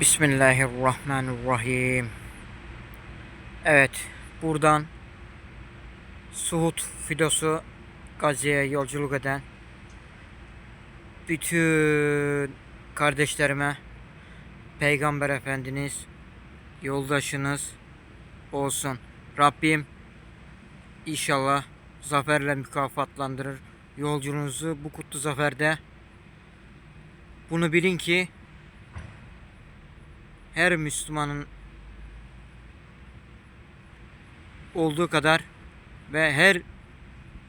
Bismillahirrahmanirrahim. Evet, buradan Suhut filosu Gazze'ye yolculuk eden bütün kardeşlerime Peygamber Efendiniz yoldaşınız olsun. Rabbim inşallah zaferle mükafatlandırır yolculuğunuzu bu kutlu zaferde. Bunu bilin ki her Müslümanın olduğu kadar ve her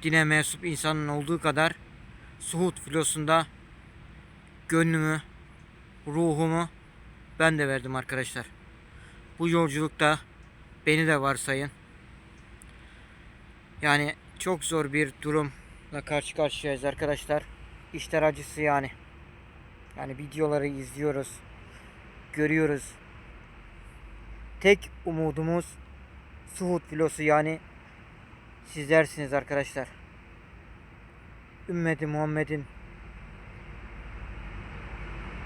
dine mensup insanın olduğu kadar Suhud filosunda gönlümü, ruhumu ben de verdim arkadaşlar. Bu yolculukta beni de varsayın. Yani çok zor bir durumla karşı karşıyayız arkadaşlar. İşler acısı yani. Yani videoları izliyoruz görüyoruz. Tek umudumuz Suhud filosu yani sizlersiniz arkadaşlar. Ümmeti Muhammed'in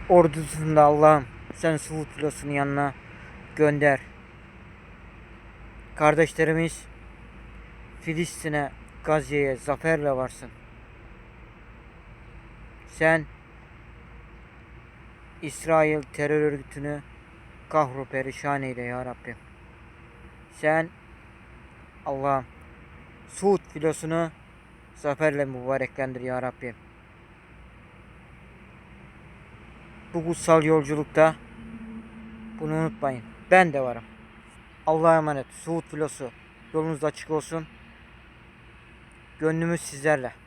ordusunda Allah'ım sen Suhud filosunun yanına gönder. Kardeşlerimiz Filistin'e, Gazze'ye zaferle varsın. Sen İsrail terör örgütünü kahru perişan eyle ya Rabbim. Sen Allah'ım Suud filosunu zaferle mübareklendir ya Rabbim. Bu kutsal yolculukta bunu unutmayın. Ben de varım. Allah'a emanet. Suud filosu yolunuz açık olsun. Gönlümüz sizlerle.